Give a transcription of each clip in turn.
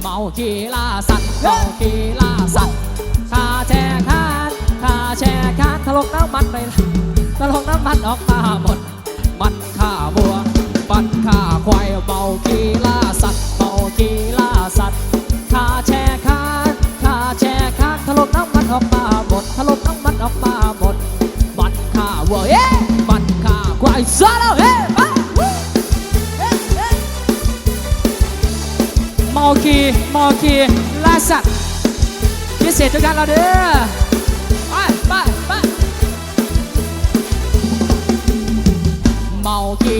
เมากีฬาสัตว์เมากีฬาสัตว์คาแช่คานคาแช่คานทะลกน้ำมันไปทะลกน้ำมันออกมาหมด มันข่าบัว มันข่าควายเมากีฬา มอกีมอกีล่าสัตว์พิเศษทุกท่านเราเด้อไปไปไปเมากี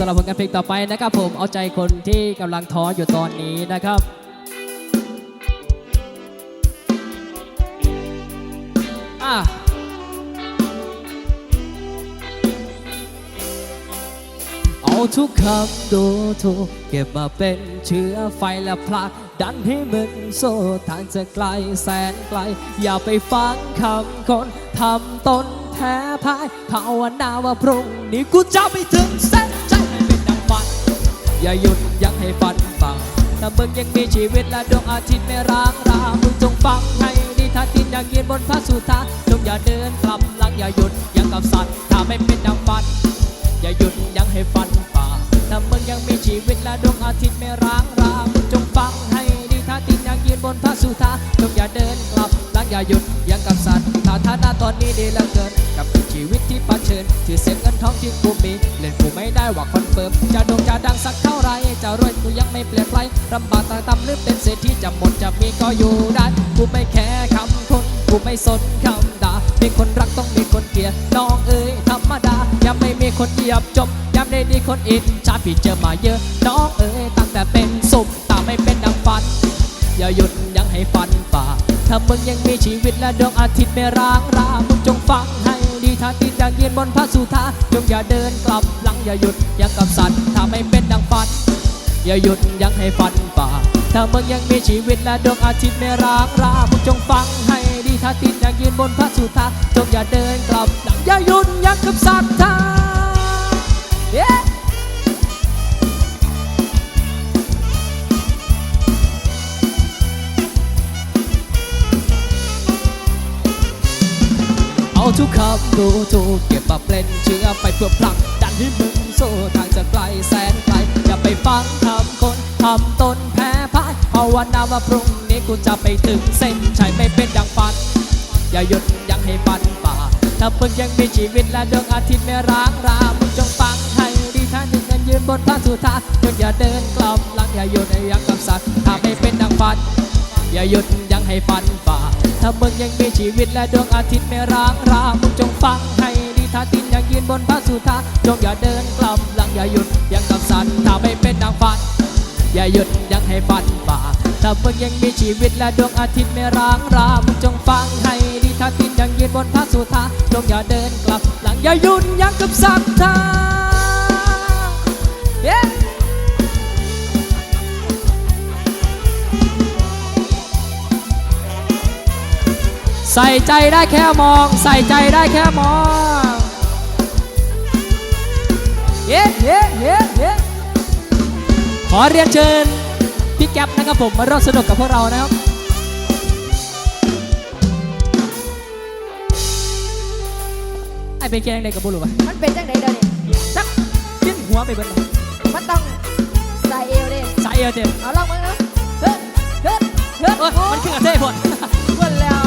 สำหรับผลงานเพลงต่อไปนะครับผมเอาใจคนที่กำลังท้ออยู่ตอนนี้นะครับอะเอาทุกคำดูถูกเก็บมาเป็นเชื้อไฟและพลักดันให้มึงโซ่ทางจะไกลแสนไกล อย่าไปฟังคำคนทำตนแพ้พ่ายภาวนาว่าพรุ่งนี้กูจะไปถึงเส้น อย่าหยุดยังให้ฝันฝ่าถ้ามึงยังมีชีวิตและดวงอาทิตย์ไม่ร้างรามึงจงฟังให้ดีถ้าตินอยากยืนบนพระสุธาจงอย่าเดินกลับหลังอย่าหยุดยังกับสัตว์ถ้าไม่เป็นดังฝัน อย่าหยุดยังให้ฝันฝ่าถ้ามึงยังมีชีวิตและดวงอาทิตย์ไม่ร้างรามึงจงฟังให้ดีถ้าตินอยากยืนบนพระสุธาจงอย่าเดินกลับหลังอย่าหยุดยังกับสัตว์ถ้าฐานะตอนนี้ดีเหลือเกินกับชีวิตที่เชิญชื่อเสียงเงินทองที่กูมีเล่น ไม่ได้ว่าคอนเฟิร์มจะโด่งจะดังสักเท่าไร จะรวยกูยังไม่เปลี่ยนไปลำบากต่าต่ำหรือเป็นเศรษฐีจะหมดจะมีก็อยู่ได้กูไม่แคร์คำคนกูไม่สนคำด่ามีคนรักต้องมีคนเกลียดน้องเอ๋ยธรรมดายังไม่มีคนเหยียบจบยังได้ดีคนอิจฉาพี่เจอมาเยอะน้องเอ๋ยตั้งแต่เป็นสุขตาไม่เป็นดังฝัน อย่าหยุดยังให้ฟันฝ่าถ้ามึงยังมีชีวิตและดวงอาทิตย์ไม่ร้างรามึงจงฟังให้ ดีถ้าติดอยากยืนบนพระสุธาจงอย่าเดินกลับหลังอย่าหยุดยังกับสัตว์ถ้าไม่เป็นดังฝัน อย่าหยุดยังให้ฝันฝ่า ถ้ามึงยังมีชีวิตและดวงอาทิตย์ไม่ร้างรามึงจงฟังให้ดีถ้าติดอยากยืนบนพระสุธาจงอย่าเดินกลับหลังอย่าหยุดยังกับสัตว์ท่า yeah! ทุกคำดูถูกเก็บมาเป็นเชื้อไปเพื่อผลักดันให้มึงโซ่ทางจะไกลแสนไกล อย่าไปฟังคำคนทำตนแพ้พ่ายภาวนาว่าพรุ่งนี้กูจะไปถึงเส้นชัยไม่เป็นดังฝัน อย่าหยุดยังให้ฟันฝ่า ถ้ามึงยังมีชีวิตและดวงอาทิตย์ไม่ร้างรามึงจงฟังให้ดีท่านหนึ่งกันยืนบนพระสุธาจงอย่าเดินกลับหลังอย่าหยุดยังกับสัตว์ถ้าไม่เป็นดังฝัน อย่าหยุดยังให้ฟันฝ่า ถ้ามึงยังมีชีวิตและดวงอาทิตย์ไม่ร้างรามึงจงฟังให้ดีถ้าตินยากยืนบนพระสุธาจงอย่าเดินกลับหลังอย่าหยุดยังกับสัตว์ถ้าไม่เป็นดังฝันอย่าหยุดยังให้ฟันฝ่าถ้ามึงยังมีชีวิตและดวงอาทิตย์ไม่ร้างรามึงจงฟังให้ดีถ้าตินยังยืนบนพระสุธาจงอย่าเดินกลับหลังอย่าหยุดยังกับสัตว์ท่า yeah! ใส่ใจได้แค่มอง ใส่ใจได้แค่มองเย้เย้เย้เย้ขอเรียนเชิญพี่แก๊ปนะครับผมมาร่วมสนุกกับพวกเรานะครับไอเป็นแกงเด็กกับบุรุษวะมันเป็นจังไดเดี๋ยวนี้จักขึ้นหัวไปเบิดเลยมันต้องใส่เอวเด้สายเอวเต็มเอาลองมึงเนาะเฮ้ยเฮ้ยเฮ้ยเอ้ยมันขึ้นกับเท่พอดเพื่อนแล้ว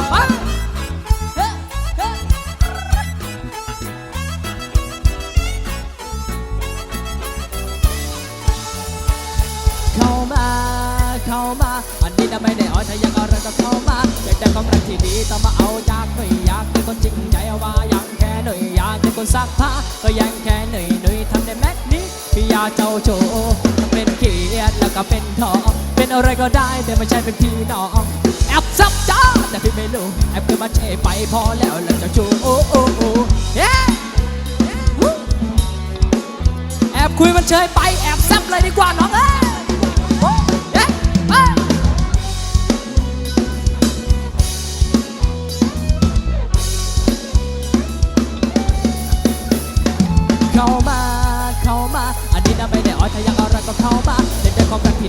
ถ้าอยากอะไรก็เข้ามาอยากได้ความรักที่ดีต้องมาเอาอยากไม่อยากเป็นคนคนซักผ้าก็ยังแค่หน่อยหน่อยทำได้แม็กนี้พี่อยากเจ้าโจเป็นเกียรติแล้วก็เป็นทองเป็นอะไรก็ได้แต่ไม่ใช่เป็นพี่น้องแอบซับจ้าแต่พี่ไม่รู้แอบเกินมาเชไปพอแล้วแล้วเจ้าจูโอ้โอ้โอ้เย้แอบคุยมันเฉยไปแอบแซบเลยดีกว่าน้องเอ้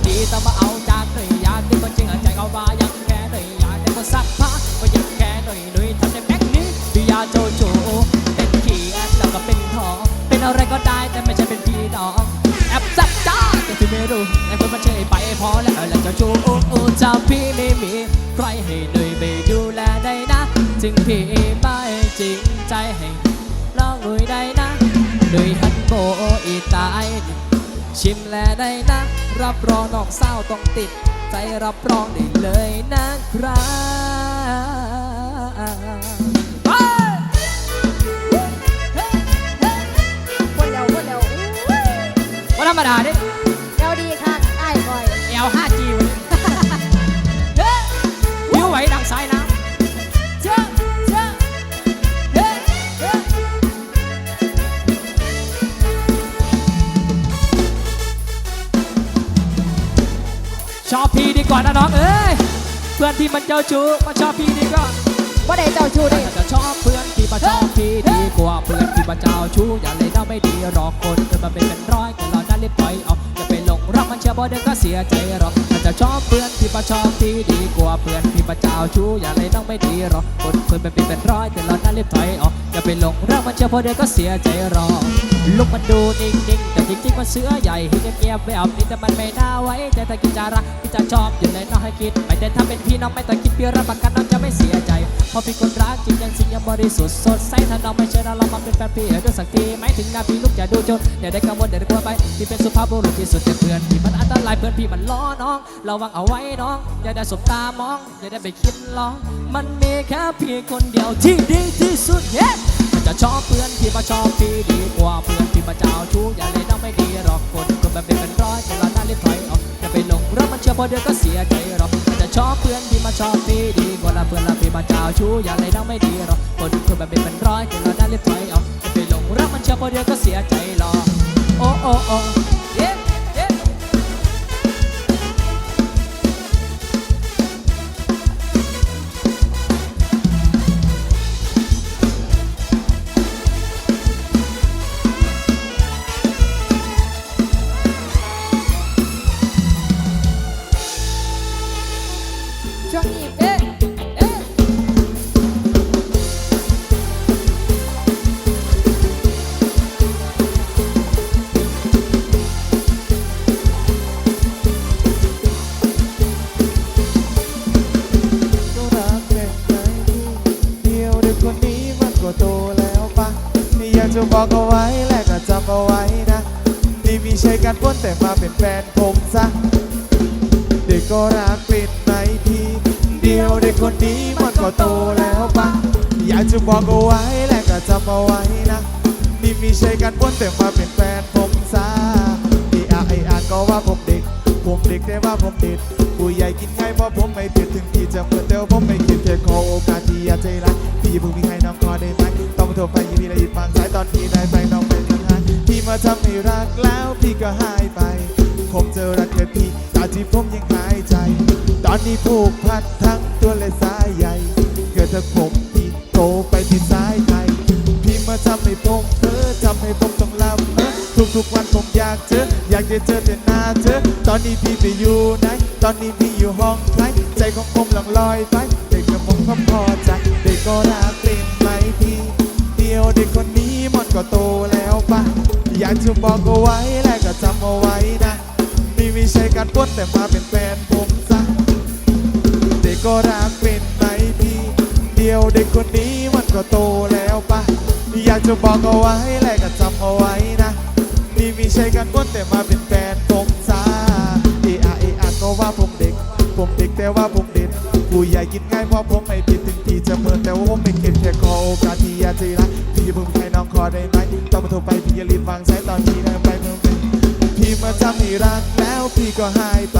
ดีต้องมาเอาจากหน่ยอยากที่คนจริงใจเอามายังแค่หน่ยอยากได้คนสักผ้าก็ยังแค่หน่ยหน่ยทำได้แม็กนี้พี่ยาโจโจเป็นขี้แอบแล้วก็เป็นทองเป็นอะไรก็ได้แต่ไม่ใช่เป็นพี่น้องแอบจับจ้าแต่พี่ไม่รู้ไอ้คนมันเฉยไปพอแล้วแล้วเจะจูโอ้โอ้เจ้าพี่ไม่มีใครให้หน่ยไม่ดูแลได้นะจึงพี่ไม่จริงใจให้ลองหน่ยได้นะหน่ยหันโบอีตาย ชิมแลได้นะ รับรองน้อกเศร้าต้องติด ใจรับรองได้เลยนะครับไปคนแล้วคนแล้วอุ้ยว่าธรรมดาดิเดียวดีค่ะไอ้ายก่อยเอล 5G วันนี้เฮ้ยวิวไหวดังสายน้เชอบพี่ดีกว่านะน้องเอ้ยเพื่อนที่มันเจ้าชู้มาชอบพี่ดีกว่าได้เจ้าชู้ดิถ้าจะชอบเพื่อนที่มาชอบพี่ดีกว่าเพื่อนที่มาเจ้าชู้อย่าเลยน่าไม่ดีรอคนเกิดมาเป็นเป็นร้อยแต่เราได้รีบปล่อยเอาอย่าไปหลง รักมันเชื่อบ่เดี๋ยวก็เสียใจหรอกถ้าจะชอบเพื่อนที่มาชอบพี่ดีกว่าเพื่อนที่มาเจ้าชู้อย่าเลยน่าไม่ดีหรอกคนเคยเป็นปีเป็นร้อยแต่เราได้รีบถอยออกอย่าไปหลงรักมันเชื่อบ่เดี๋ยวก็เสียใจหรอกลูกมันดูนิ่งๆแต่จริงๆมันเสือใหญ่ที่เงียบๆแบบนี้แต่มันไม่น่าไว้ใจแต่กินจะรักที่จะชอบอยู่เลยน้องให้คิดไปแต่ถ้าเป็นพี่น้องไม่ต้องคิดพี่รับประกันน้องจะไม่เสียใจพราะพี่คนรักจริงยังสิ่งยังบริสุทธิ์สดใสถ้าน้องไม่ใช่เราเรามาเป็นแฟนพี่ด้วยสักทีไม่ถึงหน้าพี่ลูกอย่าดูจนอย่าได้กังวลอย่าได้กลัวไปที่เป็นสุภาพบุรุษที่สุดเพื่อนพี่มันอันตรายเพื่อนพี่มันล้อน้องระวังเอาไว้น้อง อย่าได้สบตามอง อย่าได้ไปคิดลองมันมีแค่พี่คนเดียวที่ดีที่สุดเย้จะชอบเพื่อนที่มาชอบพี่ดีกว่าเพื่อนที่มาเจ้าชู้อย่าเลยน้องไม่ดีหรอกคนคนแบบเป็นเป็นร้อยแต่เราหน้ารีบถอยออกอย่าไปหลงรักมันเชื่อพอเดี๋ยวก็เสียใจหรอกจะชอบเพื่อนที่มาชอบพี่ดีกว่าละเพื่อนละพี่มาเจ้าชู้อย่าเลยน้องไม่ดีหรอกคนคนแบบเป็นเป็นร้อยแต่เราหน้ารีบถอยออกอย่าไปหลงรักมันเชื่อพอเดี๋ยวก็เสียใจหรอกโอ้โอ้โอ้ บอกเอาไว้และก็จำเอาไว้นะ นี่มีใช่การป้นแต่มาเป็นแฟนผมซะ เด็กก็รักเป็นไหมพี่ เดียวเด็กคนนี้มันก็โตแล้วปะอยากจะบอกเอาไว้และก็จำเอาไว้นะ นี่มีใช่การป้นแต่มาเป็นแฟนผมซะที่อาไออานก็ว่าผมเด็ก ผมเด็กแต่ว่าผมเด็ดผู้ใหญ่กินง่ายเพราะผมไม่เผ็ดถึงที่จะเหมือนแต่ผมไม่คิดแค่ขอโอกาสที่อยากใจรักพี่เพิ่งมีให้น้องขอได้ ไหมต้องโทรไปยี่พี่ได้ยินฟังสายตอนที่ได้ไปน้องเป็นทหารพี่มาทำให้รักแล้วพี่ก็หายไป ผมเจอรักแค่พี่ตาที่ผมยังหายใจ ตอนนี้ผูกพันทั้งตัวและสายใหญ่ เกิดถ้าผมพี่โตไปที่สายไทยพี่มาทำให้ผมเธอทำให้ผมต้องลำเออทุกๆวันผมอยากเจออยากจะเจอแต่หน้าเธอ ตอนนี้พี่ไปอยู่ไหน ตอนนี้พี่อยู่ห้องไหนใจของผมหลังลอยไปเด็กกับผมก็พอใจเด็กก็รักเป็น ยวเด็กคนนี้มันก็โตแล้วปะอยากจะบอกเอาไว้และก็จำเอาไว้นะนี่ไม่ใช่การปล้นแต่มาเป็นแฟนผมซะเด็กก็รักเป็นไหมพี่เดียวเด็กคนนี้มันก็โตแล้วปะอยากจะบอกเอาไว้และก็จำเอาไว้นะนี่ไม่ใช่การปล้นแต่มาเป็นแฟนผมซะเออาเออาก็ว่าผมเด็ก ผมเด็กแต่ว่าผมเด็ด ผู้ใหญ่กินง่ายเพราะผมไม่ผิดถึงพี่จะเมินแต่ว่าผมไม่เก็บแค่ขอโอกาสที่อยากจะรักพี่เพิ่งให้น้องขอได้ไหมต้องมาโทรไปพี่อย่ารีบวางสายตอนนี้นะไปเมื่อไหร่พี่มาทำให้รักแล้วพี่ก็หายไป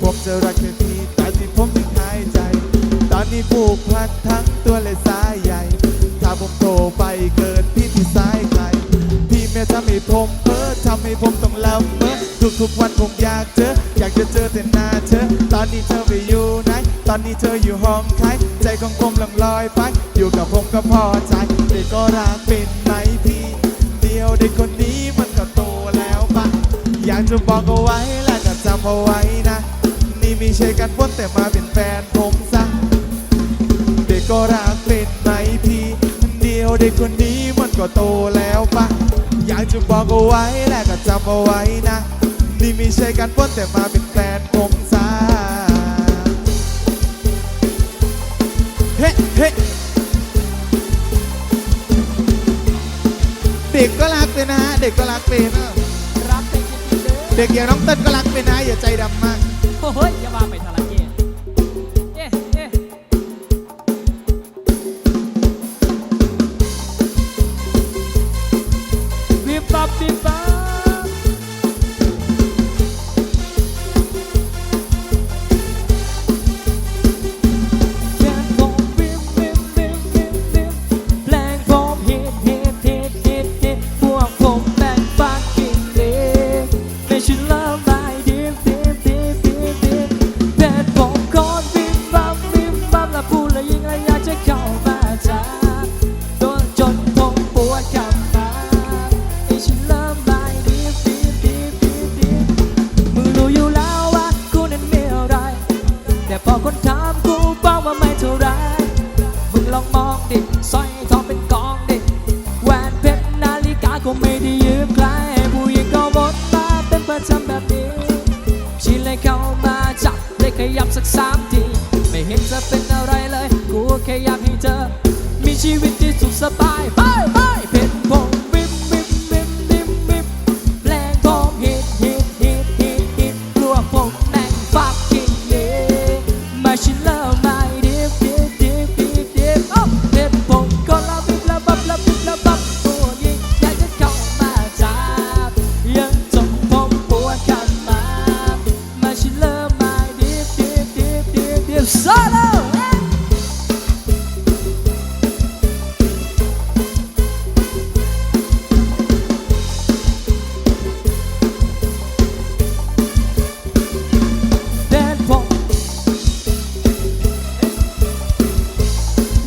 ผมจะรักแค่พี่แต่ที่ผมถึงหายใจ ตอนนี้ผูกพันทั้งตัวและสายใหญ่ ถ้าผมโทรไปเกิดพี่ที่สาย ใครพี่แม่ทำให้ผมเพ้อทำให้ผมต้องลำเพ้อทุกๆวันผมอยากเจอ อยากจะเจอแต่หน้าเธอ ตอนนี้เธอไปอยู่ไหน ตอนนี้เธออยู่ห้องใคร ใจของผมลังลอยไป อยู่กับผมก็พอใจเด็กก็รักเป็นไหมพี่ เดียวเด็กคนนี้มันก็โตแล้วปะอยากจะบอกเอาไว้และก็จำเอาไว้นะ นี่ไม่ใช่การพ้นแต่มาเป็นแฟนผมซะเด็กก็รักเป็นไหมพี่ เดียวเด็กคนนี้มันก็โตแล้วปะ อยากจะบอกเอาไว้และก็จำเอาไว้นะ นี่ไม่ใช่การพ้นแต่มาเป็นแฟนผมซะเฮ้เฮ้เด็กก็รักเป็นนะฮะเด็กก็รักเป็นนะรักเป็นจริงๆเด้อเด็กอย่างน้องเต้นก็รักเป็นนะอย่าใจดำมาก โอ้ยอย่าว่าไปทา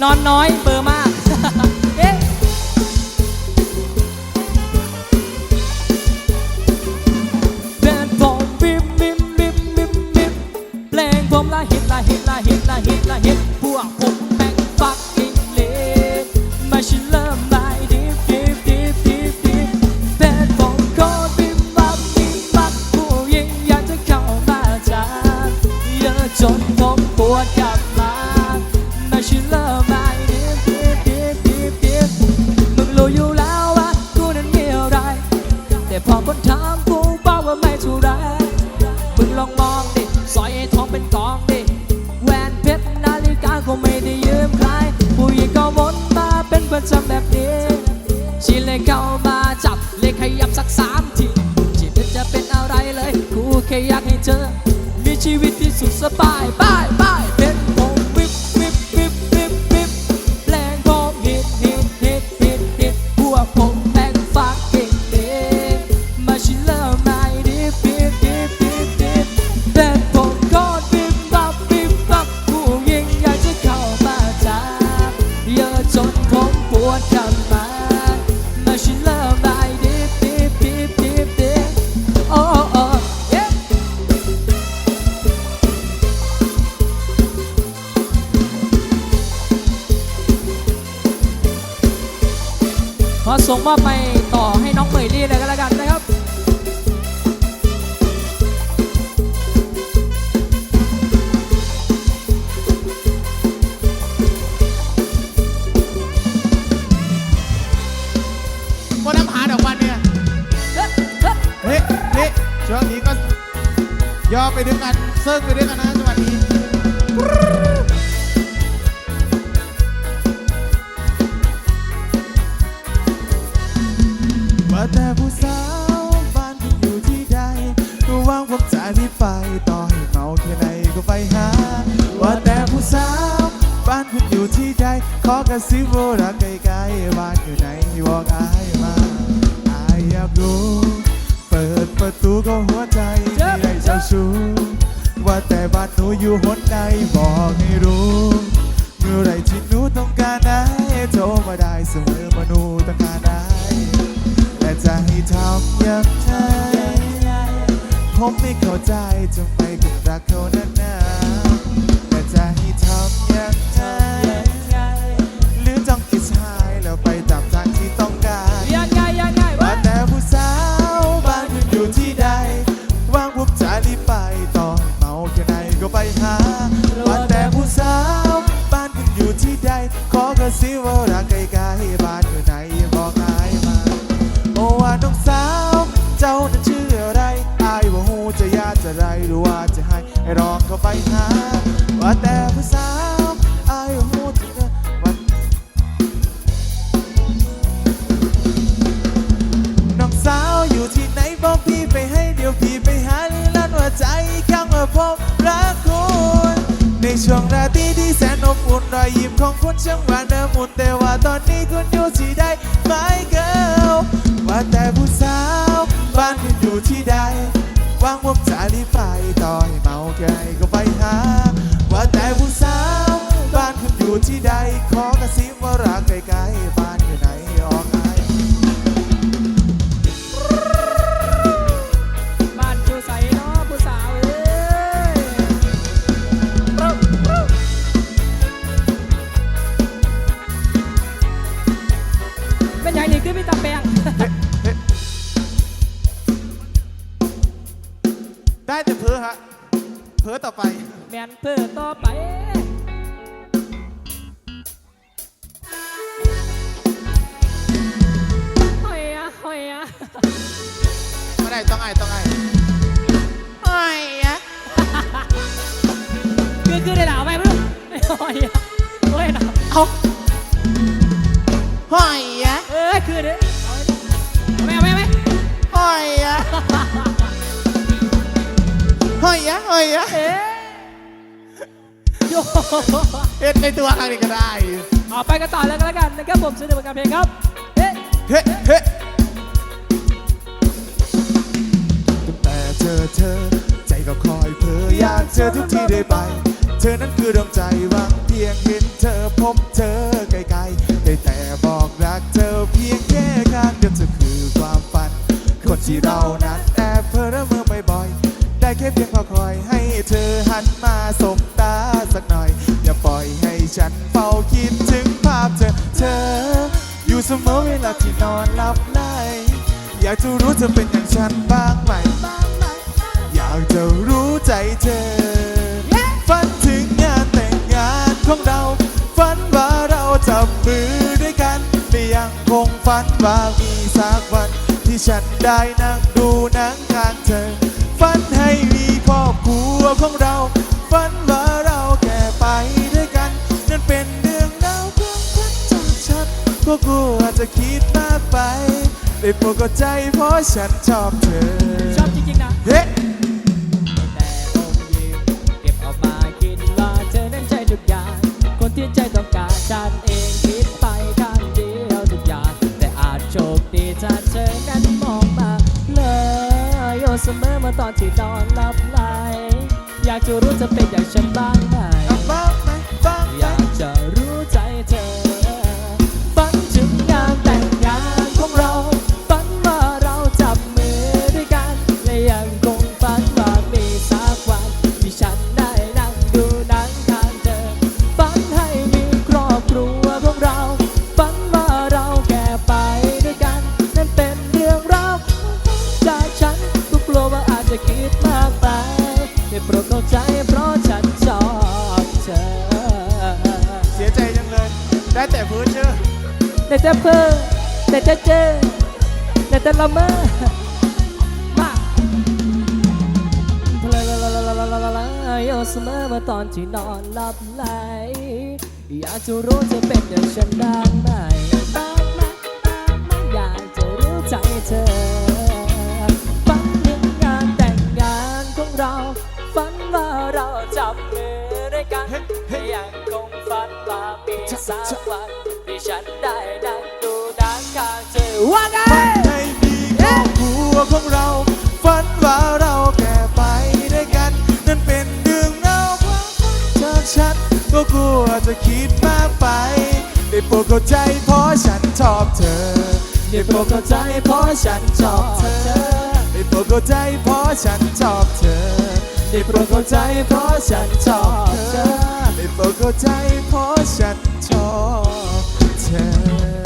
นอนน้อยเบอร์มาก ประจำแบบนี้ชีเลยเข้ามาจับเลยขยับสักสามทีชีวิตจะเป็นอะไรเลย กูแค่อยากให้เจอมีชีวิตที่สุดสบายบาย ให้ทำอย่างไรผมไม่เข้าใจทำไมคุณรักเขานั้นนะแต่จะให้ทำอย่างไรห รอยยิ้มของคุณช่างหวานละมุนแต่ว่าตอนนี้คุณอยู่ที่ใดไม่เกิลว่าแต่ผู้สาวบ้าน คือเด้อเอาไหมเอาไหมเอาไหมห้อยอะห้อยอะห้อยอะเอ๊ะโยเอ็ดในตัวทางนี้ก็ได้ เอาไปกันต่อเลยกันแล้วกันนะครับผมชื่อเดือนการเพลงครับเอ๊ะเฮ้เฮ้ตั้งแต่เจอเธอ ใจก็คอยเพ้ออยากเจอทุกที่ได้ไป เธอนั้นคือดวงใจหวังเพียงเห็นเธอพบเธอไกลๆได้แต่บอกรัก เธอเพียงแค่ข้างเดียวเธอคือความฝัน คนที่เรานั้นแอบเพ้อระเมอบ่อยๆได้แค่เพียงพอคอยให้เธอหันมาสบตาสักหน่อย อย่าปล่อยให้ฉันเฝ้าคิดถึงภาพเธอ เธอ อยู่เสมอเวลาที่นอนหลับไหลอยากจะรู้เธอเป็นอย่างฉันบ้างไหม อยากจะรู้ใจเธอ ฝันถึงงานแต่งงานของเรา ฝันว่าเราจับมือ ฝันว่ามีสักวัน ที่ฉันได้นั่งดูหนังข้างเธอ ฝันให้มีครอบครัวของเรา ฝันว่าเราแก่ไปด้วยกัน นั่นเป็นเรื่องราวของฝันจากฉันก็กลัวจะคิดมากไปได้โปรดเข้าใจเพราะฉันชอบเธอ ชอบจริงๆนะเฮ้แต่อมยิ้มเก็บเอามาคิดว่าเธอนั้นใช่ทุกอย่าง คนที่ใจต้องการฉัน มอเมื่อตอนที่นอนหลับไหล อยากจะรู้จะเป็นอย่างฉันบ้างไหมบ้างไหมบ้างไหอยามกจะรู้ใจ แต่จะเพ้อแต่จะเจอแต่จะละเมอมาพลาลาลาลาลาลาลาโยเสมอมาตอนที่นอนหลับไหลอยากจะรู้จะเป็นอย่างฉันได้ไหมบ้างไหมอยากจะรู้ใจเธอฝันถึงงานแต่งงานของเราฝันว่าเราจับมือด้วยกันยังคงฝันว่ามีสักวันที่ฉันได้ งไม่มีครอบครัวของเรา ฝันว่าเราแก่ไปด้วยกัน นั่นเป็นเรื่องเล่าความฝันจากฉัน ก็กลัวจะคิดมากไป ได้โปรดเข้าใจเพราะฉันชอบเธอ ได้โปรดเข้าใจเพราะฉันชอบเธอ ได้โปรดเข้าใจเพราะฉันชอบเธอ ได้โปรดเข้าใจเพราะฉันชอบเธอ ได้โปรดเข้าใจเพราะฉันชอบเธอ